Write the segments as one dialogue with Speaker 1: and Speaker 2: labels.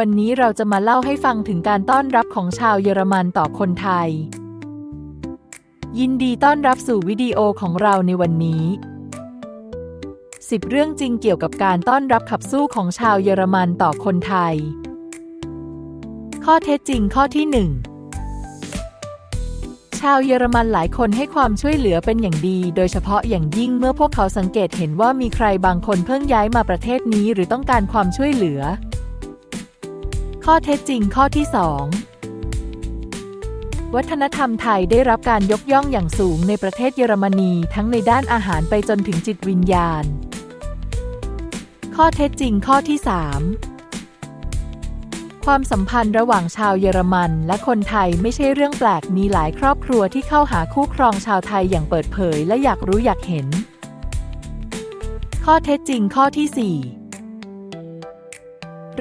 Speaker 1: วันนี้เราจะมาเล่าให้ฟังถึงการต้อนรับของชาวเยอรมันต่อคนไทย ยินดีต้อนรับสู่วิดีโอของเราในวันนี้ 10 เรื่องจริงเกี่ยวกับการต้อนรับขับสู้ของชาวเยอรมันต่อคนไทย ข้อเท็จจริงข้อที่ 1 ชาวเยอรมันหลายคนให้ความช่วยเหลือเป็นอย่างดี โดยเฉพาะอย่างยิ่งเมื่อพวกเขาสังเกตเห็นว่ามีใครบางคนเพิ่งย้ายมาประเทศนี้หรือต้องการความช่วยเหลือ ข้อเท็จจริงข้อที่ 2 วัฒนธรรมไทยได้รับการยกย่องอย่างสูงในประเทศเยอรมนีทั้งในด้านอาหารไปจนถึงจิตวิญญาณ ข้อเท็จจริงข้อที่ 3 ความสัมพันธ์ระหว่างชาวเยอรมันและคนไทยไม่ใช่เรื่องแปลกมีหลายครอบครัวที่เข้าหาคู่ครองชาวไทยอย่างเปิดเผยและอยากรู้อยากเห็น ข้อเท็จจริงข้อที่ 4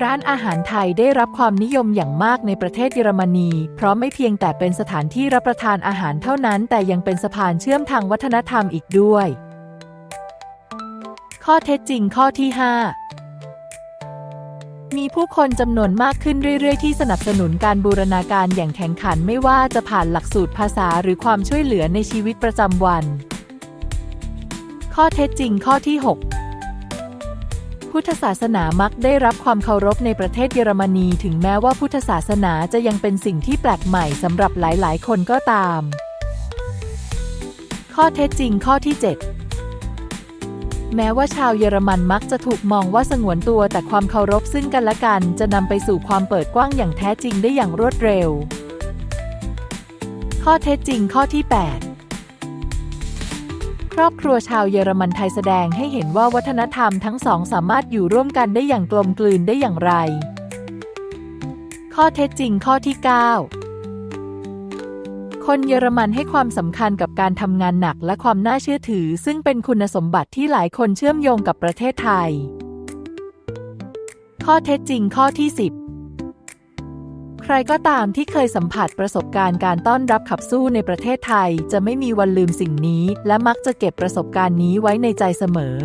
Speaker 1: ร้านอาหารไทยได้รับความนิยมอย่างมากในประเทศเยอรมนี เพราะไม่เพียงแต่เป็นสถานที่รับประทานอาหารเท่านั้น แต่ยังเป็นสะพานเชื่อมทางวัฒนธรรมอีกด้วย ข้อเท็จจริงข้อที่ 5 มีผู้คนจำนวนมากขึ้นเรื่อย ๆ ที่สนับสนุนการบูรณาการอย่างแข็งขันไม่ว่าจะผ่านหลักสูตรภาษาหรือความช่วยเหลือในชีวิตประจำวัน ข้อเท็จจริงข้อที่ 6 พุทธศาสนามักได้รับความเคารพในประเทศเยอรมนี ถึงแม้ว่าพุทธศาสนาจะยังเป็นสิ่งที่แปลกใหม่สำหรับหลายๆ คนก็ตาม ข้อเท็จจริงข้อที่ 7แม้ว่าชาวเยอรมันมักจะถูกมองว่าสงวนตัวแต่ความเคารพซึ่งกันและกัน จะนำไปสู่ความเปิดกว้างอย่างแท้จริงได้อย่างรวดเร็ว ข้อเท็จจริงข้อที่ 8 ครอบครัวชาวเยอรมันไทยแสดงให้เห็นว่าวัฒนธรรมทั้งสองสามารถอยู่ร่วมกันได้อย่างกลมกลืนได้อย่างไร ข้อเท็จจริงข้อที่ 9 คนเยอรมันให้ความสำคัญกับการทำงานหนักและความน่าเชื่อถือ ซึ่งเป็นคุณสมบัติที่หลายคนเชื่อมโยงกับประเทศไทย ข้อเท็จจริงข้อที่ 10 ใครก็ตามที่เคยสัมผัสประสบการณ์การต้อนรับขับสู้ในประเทศไทย จะไม่มีวันลืมสิ่งนี้ และมักจะเก็บประสบการณ์นี้ไว้ในใจเสมอ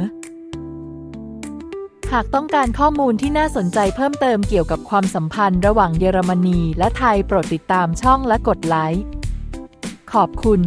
Speaker 1: หากต้องการข้อมูลที่น่าสนใจเพิ่มเติมเกี่ยวกับความสัมพันธ์ระหว่างเยอรมนีและไทยโปรดติดตามช่องและกดไลค์ขอบคุณ